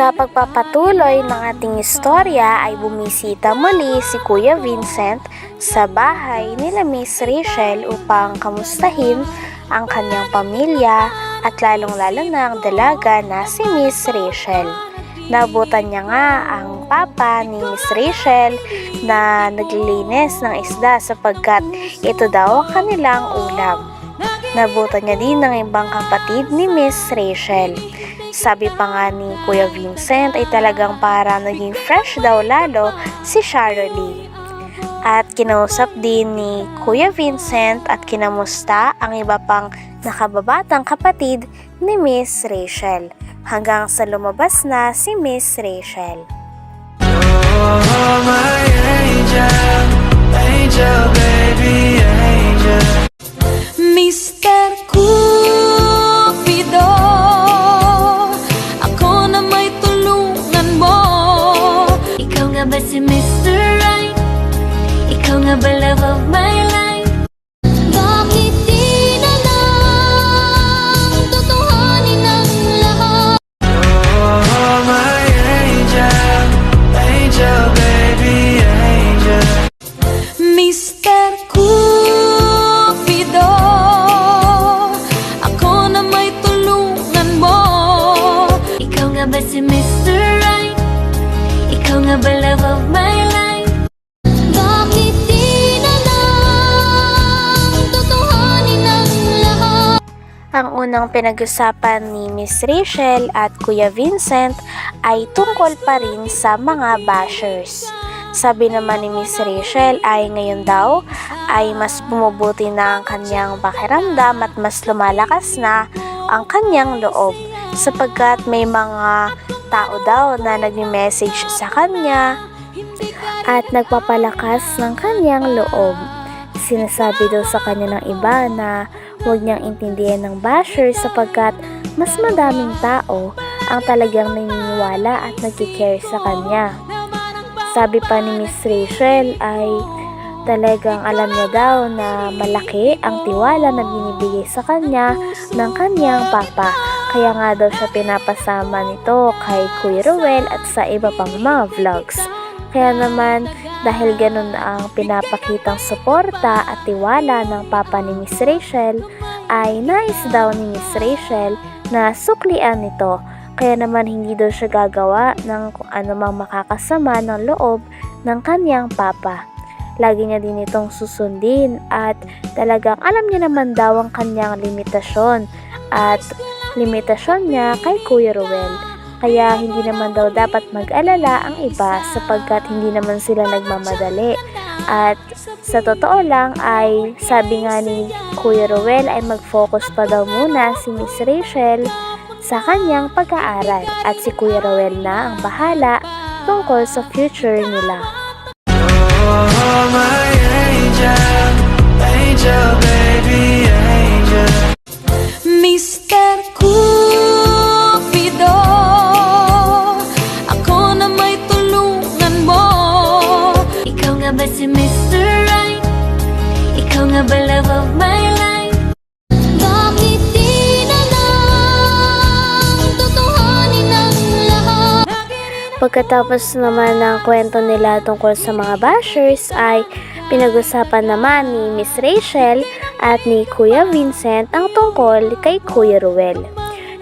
Sa pagpapatuloy ng ating istorya ay bumisita muli si Kuya Vincent sa bahay nila Miss Rachel upang kamustahin ang kanyang pamilya at lalong-lalo na ang dalaga na si Miss Rachel. Nabutan niya nga ang papa ni Miss Rachel na naglilinis ng isda sapagkat ito daw ang kanilang ulam. Nabutan niya din ng ibang kapatid ni Miss Rachel. Sabi pa nga ni Kuya Vincent ay talagang para naging fresh daw lalo si Charlie. At kinausap din ni Kuya Vincent at kinamusta ang iba pang nakababatang kapatid ni Miss Rachel hanggang sa lumabas na si Miss Rachel. Oh, my angel, Of my life? Bakit di na lang Tutuhanin lahat? Ang unang pinag-usapan ni Miss Rachel at Kuya Vincent ay tungkol pa rin sa mga bashers. Sabi naman ni Miss Rachel ay ngayon daw ay mas bumubuti na ang kanyang pakiramdam at mas lumalakas na ang kanyang loob sapagkat may mga tao daw na nagme-message sa kanya at nagpapalakas ng kanyang loob. Sinasabi daw sa kanya ng iba na huwag niyang intindihan ng basher sapagkat mas madaming tao ang talagang naniniwala at nagkikare sa kanya. Sabi pa ni Miss Rachel ay talagang alam niya daw na malaki ang tiwala na binibigay sa kanya ng kanyang papa. Kaya nga daw siya pinapasama nito kay Kuya Ruel at sa iba pang mga vlogs. Kaya naman dahil ganun ang pinapakitang suporta at tiwala ng papa ni Miss Rachel ay nais daw ni Miss Rachel na suklian nito kaya naman hindi daw siya gagawa ng kung anumang makakasama ng loob ng kanyang papa. Lagi niya din itong susundin at talagang alam niya naman daw ang kanyang limitasyon at limitasyon niya kay Kuya Ruel. Kaya hindi naman daw dapat mag-alala ang iba sapagkat hindi naman sila nagmamadali. At sa totoo lang ay sabi nga ni Kuya Ruel ay mag-focus pa daw muna si Miss Rachel sa kanyang pag-aaral at si Kuya Ruel na ang bahala tungkol sa future nila. Oh, my angel, angel, baby, Ba love of my? Pagkatapos naman ng kwento nila tungkol sa mga bashers ay pinag-usapan naman ni Miss Rachel at ni Kuya Vincent ang tungkol kay Kuya Ruel.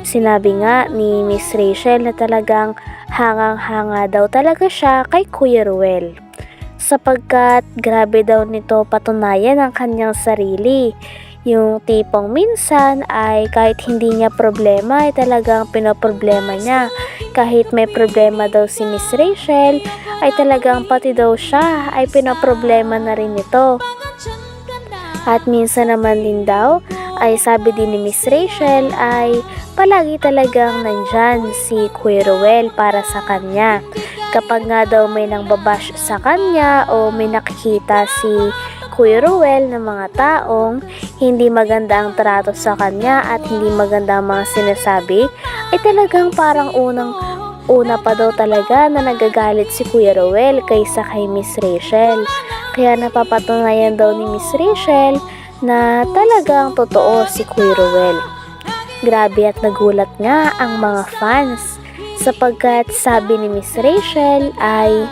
Sinabi nga ni Miss Rachel na talagang hangang-hanga daw talaga siya kay Kuya Ruel. Sapagkat grabe daw nito patunayan ang kanyang sarili. Yung tipong minsan ay kahit hindi niya problema ay talagang pinoproblema niya. Kahit may problema daw si Miss Rachel ay talagang pati daw siya ay pinoproblema na rin ito. At minsan naman din daw ay sabi din ni Miss Rachel ay palagi talagang nandyan si Kuya Ruel para sa kanya. Kapag nga daw may nang babash sa kanya o may nakikita si Kuya Ruel ng mga taong hindi maganda ang trato sa kanya at hindi maganda ang mga sinasabi, ay talagang parang unang una pa daw talaga na nagagalit si Kuya Ruel kaysa kay Miss Rachel. Kaya napapatunayan daw ni Miss Rachel na talagang totoo si Kuya Ruel. Grabe at nagulat nga ang mga fans sapagkat sabi ni Miss Rachel ay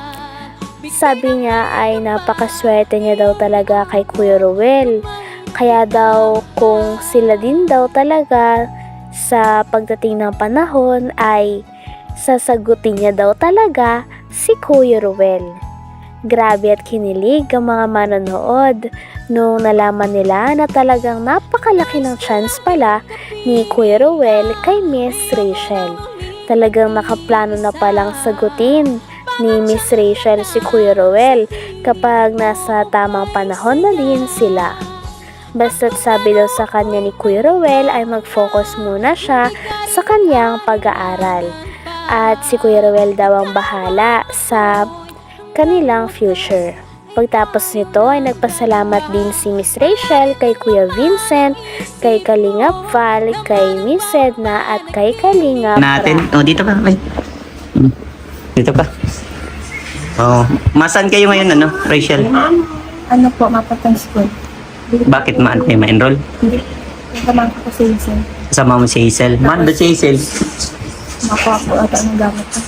sabi niya ay napakaswerte niya daw talaga kay Kuya Ruel. Kaya daw kung sila din daw talaga sa pagdating ng panahon ay sasagutin niya daw talaga si Kuya Ruel. Grabe at kinilig ang mga manonood nung nalaman nila na talagang napakalaki ng chance pala ni Kuya Ruel kay Miss Rachel. Talagang nakaplano na palang sagutin ni Miss Rachel si Kuya Ruel kapag nasa tamang panahon na din sila. Basta't sabi daw sa kanya ni Kuya Ruel ay mag-focus muna siya sa kanyang pag-aaral. At si Kuya Ruel daw ang bahala sa kanilang future. Pagtapos nito ay nagpasalamat din si Miss Rachel kay Kuya Vincent, kay Kalingap Val, kay Miss Edna at kay Kalingap natin. Ra. Oh, dito. Ay. Hmm. Dito ka. Oh, masan kayo ngayon ano, Rachel? Ano po, mapatang school. Bakit ma kayo ma-enroll? Hindi. Kasama ko yung sin. Kasama mo si Hazel. Man, ba si Hazel? Makuha po ata ng gamit ko.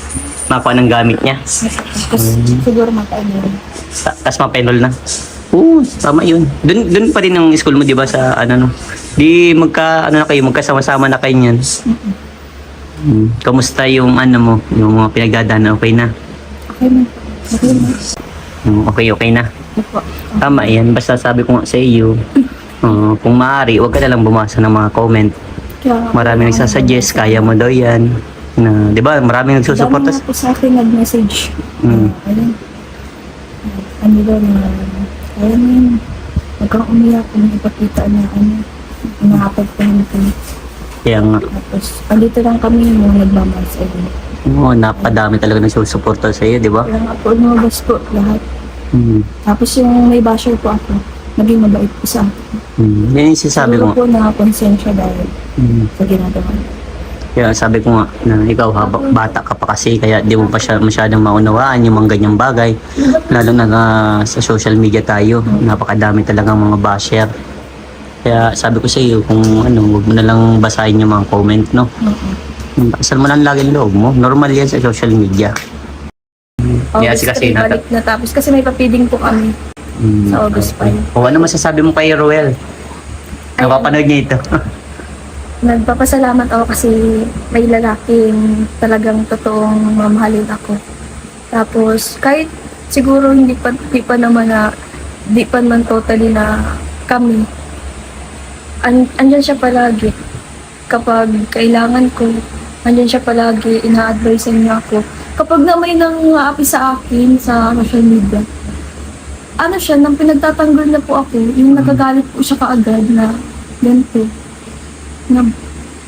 Makuha ng gamit niya. Siguro makainin. Ta- Tapos ma-enroll na. Oo, tama yun. Dun, dun pa rin ang school mo, di ba, sa ano, no? Di magka, ano na kayo, magkasama-sama na kayo niyan. Hmm. Kamusta yung ano mo, yung mga pinagdadaan, okay na? Okay man. Okay man. Hmm, okay, okay na. Opo. Tama yan. Basta sabi ko nga sa iyo, uh, kung maaari, huwag ka na lang bumasa ng mga comment. Kaya, Maraming nagsasuggest, kaya mo daw yan. Na, di ba? Maraming nagsusuporta. Dami po sa akin nag-message. Mm. Ayun. Ano daw na, mo yun. Huwag kang umiyak kung ipakita na ano. Inaapag ko. Kaya nga, Tapos, andito lang kami mo nagmamahal sa iyo. oh, napadami talaga nagsusuporta sa iyo, di ba? Kaya nga po, lumabas po lahat. Mm. Tapos yung may basher po ako, naging mabait po sa akin. Mm. Yan yung sinasabi ko. Siguro po na konsensya dahil Mm. sa ginagawa. Kaya sabi ko nga, na ikaw habang bata ka pa kasi, kaya di mo pa siya masyadong maunawaan yung mga ganyang bagay. Lalo na ah, sa social media tayo, napakadami talagang mga basher. Kaya sabi ko sa iyo, kung ano, huwag mo na lang basahin yung mga comment, no? Oo. Asal mo lang lagi loob mo. Normal yan sa social media. August kasi kasi nata- balik na tapos kasi may papiding po kami Mm. sa August pa. O ano masasabi mo kay Roel? Napapanood niya ito. Nagpapasalamat ako kasi may lalaking talagang totoong mamahalin ako. Tapos kahit siguro hindi pa, di pa naman na di pa man totally na kami. An, andyan siya palagi. Kapag kailangan ko, andyan siya palagi, ina-advise niya ako. Kapag na may nang aapi sa akin sa social media, ano siya, nang pinagtatanggol na po ako, yung nagagalit po siya kaagad na ganito. Na,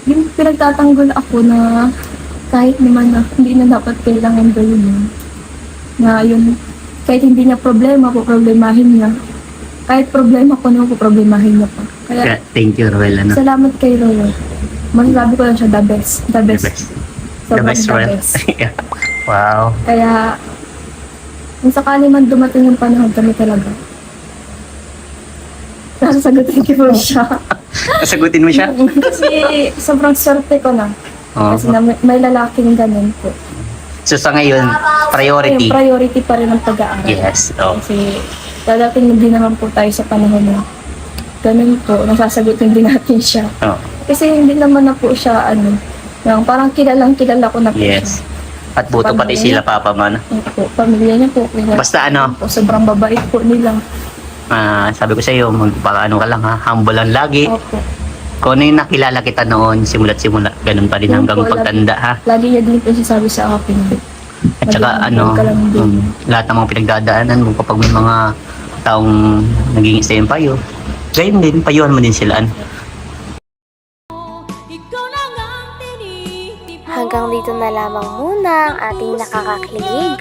yung pinagtatanggol ako na kahit naman na hindi na dapat kailangan gawin yun. Na yung kahit hindi niya problema, poproblemahin niya. Kahit problema ko naman, poproblemahin niya pa. Kaya, thank you Roel. Ano? salamat kay Rolo. Masasabi ko lang siya, the best. The The best. best. The Sobrang best Roel. wow. Kaya, kung sakali man dumating yung panahon kami talaga, sasagutin ko siya. Sagutin mo siya? Kasi sobrang swerte ko na. Oo. Kasi na may, may lalaking ganun po. So sa ngayon, priority. Ayun, priority pa rin ang pag-aaral. Yes. Oh. Kasi dadating din naman po tayo sa panahon na ganun po, nasasagutin din natin siya. Oh. Kasi hindi naman na po siya, ano, yung parang kilalang kilala ko na po Yes. siya. At buto pati sila papa man. Yung po, pamilya niya po. Kaya, Basta ano, po, sobrang babait po nila. Ah, sabi ko sa iyo, magpaano ka lang ha, humble lang lagi. Opo. Kung ano yung nakilala kita noon, simula't simula, ganun pa rin hanggang lagi- pagtanda ha. Lagi niya din po sinasabi sa akin. At saka Maging ano, ka lang din. um, lahat ng mga pinagdadaanan mo kapag may mga taong naging sa yung payo, gayon din, payuhan mo din sila. ano. Hanggang dito na lamang muna ang ating nakakakilig